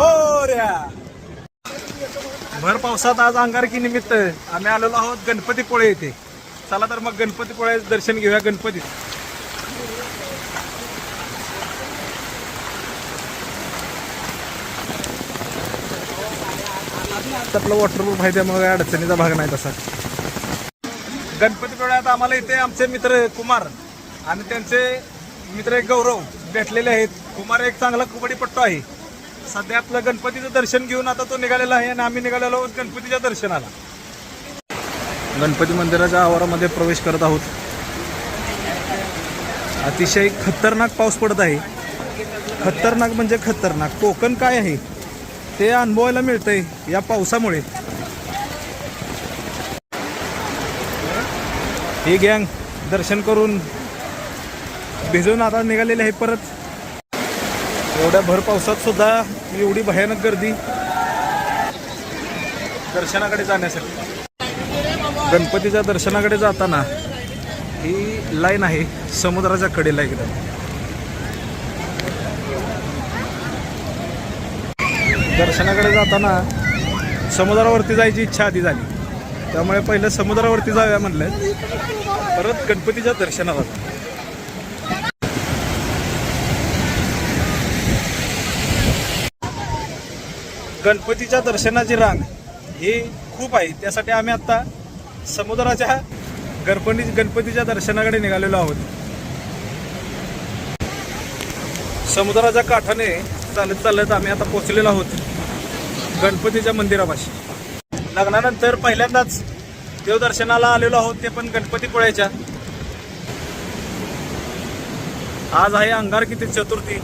मोर्या. भर पावसात आज अंगारकी निमित्त आम्ही आलेलो आहोत गणपतीपुळे येथे चला तर मग गणपतीपुळे दर्शन घेऊया गणपतीत. आपलं वॉटरप्रूफ आहे त्यामुळे काही अडचणीचा भाग नाही तसा. गणपतीपुळ्यात आम्हाला इथे आमचे मित्र कुमार आणि त्यांचे मित्र एक गौरव भेटलेले आहेत. कुमार एक चांगला कुबडीपट्टू आहे. सध्या आपलं गणपतीचं दर्शन घेऊन आता तो निघालेला आहे आणि आम्ही निघालेलो आहोत गणपतीच्या दर्शनाला. गणपती मंदिराच्या आवारामध्ये प्रवेश करत आहोत. अतिशय खतरनाक पाऊस पडत आहे. खतरनाक म्हणजे खतरनाक. कोकण काय आहे? ते अनुभवायला मिळतंय या पावसामुळे. हे गँग दर्शन करून भिजून आता निघालेले आहे परत. एवढ्या भर पावसात सुद्धा एवढी भयानक गर्दी दर्शनाकडे जाण्यासाठी. गणपतीच्या दर्शनाकडे जाताना ही लाईन आहे समुद्राच्या कडेला एकदम दर्शनाकडे जाताना समुद्रावरती जायची इच्छा आधी झाली. त्यामुळे पहिलं समुद्रावरती जाऊया म्हणलं. परत गणपतीच्या दर्शनाला. गणपतीच्या दर्शनाची रांग ही खूप आहे. त्यासाठी आम्ही आता समुद्राच्या गणपती गणपतीच्या दर्शनाकडे निघालेलो आहोत. समुद्राच्या काठाने चालत चालत आम्ही आता पोचलेलो आहोत गणपतीच्या मंदिरापाशी. लग्नानंतर पहिल्यांदाच देवदर्शनाला आलेलो आहोत ते पण गणपतीपुळ्याच्या आज आहे अंगारकी चतुर्थी.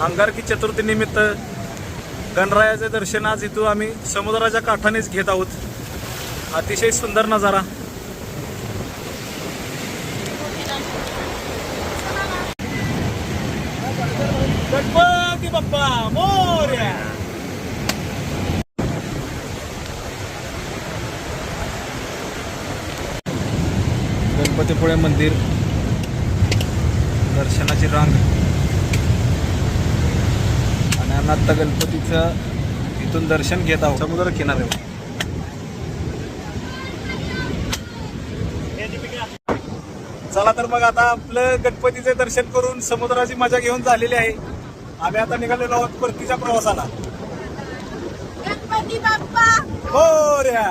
अंगारकी चतुर्थी निमित्त गणरायाचे दर्शन आज इथून आम्ही समुद्राच्या काठानेच घेत आहोत. अतिशय सुंदर नजारा. गणपती बाप्पा मोर्या. गणपतीपुळे मंदिर. दर्शनाची रांग. आणि आम्ही आता गणपतीचं इथून दर्शन घेत आहोत. समुद्र किनाऱ्यावर चला तर मग आता आपलं गणपतीचे दर्शन करून समुद्राची मजा घेऊन झालेली आहे. आम्ही आता निघालेलो आहोत परतीच्या प्रवासाला. गणपती बाप्पा! मोर्या